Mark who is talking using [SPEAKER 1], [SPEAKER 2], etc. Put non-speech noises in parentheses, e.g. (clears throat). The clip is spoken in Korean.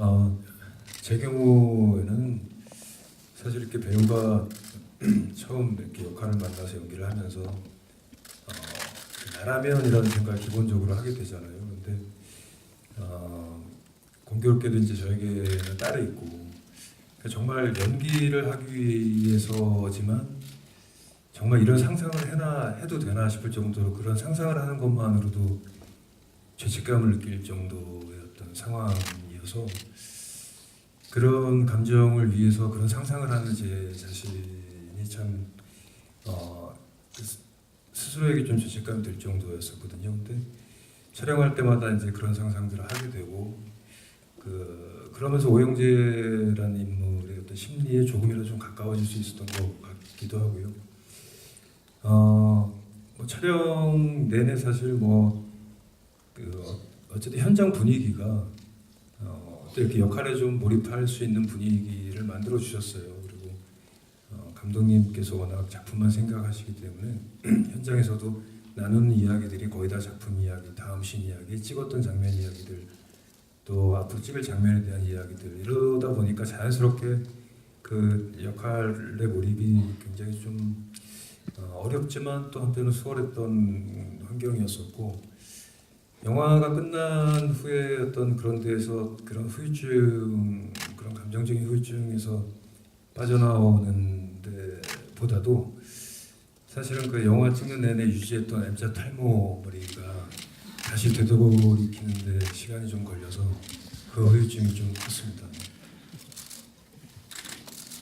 [SPEAKER 1] 어, 제 경우에는 사실 이렇게 배우가 (clears throat) 처음 이렇게 역할을 만나서 연기를 하면서 어, 그 나라면이라는 생각을 기본적으로 하게 되잖아요. 근데 어, 공교롭게도 이제 저에게는 딸이 있고 그러니까 정말 연기를 하기 위해서지만 정말 이런 상상을 해나 해도 되나 싶을 정도로 그런 상상을 하는 것만으로도 죄책감을 느낄 정도의 어떤 상황 이어서 그런 감정을 위해서 그런 상상을 하는 제 자신이 참 어, 스- 스스로에게 좀 죄책감이 들 정도였었거든요. 근데 촬영할 때마다 이제 그런 상상들을 하게 되고 그 그러면서 오영재라는 인물의 어떤 심리에 조금이라도 좀 가까워질 수 있었던 것 같기도 하고요. 어, 뭐 촬영 내내 사실 뭐 그 어쨌든 현장 분위기가 어, 또 이렇게 역할에 좀 몰입할 수 있는 분위기를 만들어 주셨어요. 그리고 어, 감독님께서 워낙 작품만 생각하시기 때문에 (clears throat) 현장에서도 나누는 이야기들이 거의 다 작품 이야기, 다음 신 이야기, 찍었던 장면 이야기들, 또 앞으로 찍을 장면에 대한 이야기들 이러다 보니까 자연스럽게 그 역할의 몰입이 굉장히 좀 어, 어렵지만 또 한편으로 수월했던 환경이었었고 영화가 끝난 후에 어떤 그런 데에서 그런 후유증 그런 감정적인 후유증에서 빠져나오는 데보다도 사실은 그 영화 찍는 내내 유지했던 M자 탈모 머리가 다시 되돌이키는데 시간이 좀 걸려서 그 후유증이 좀 컸습니다.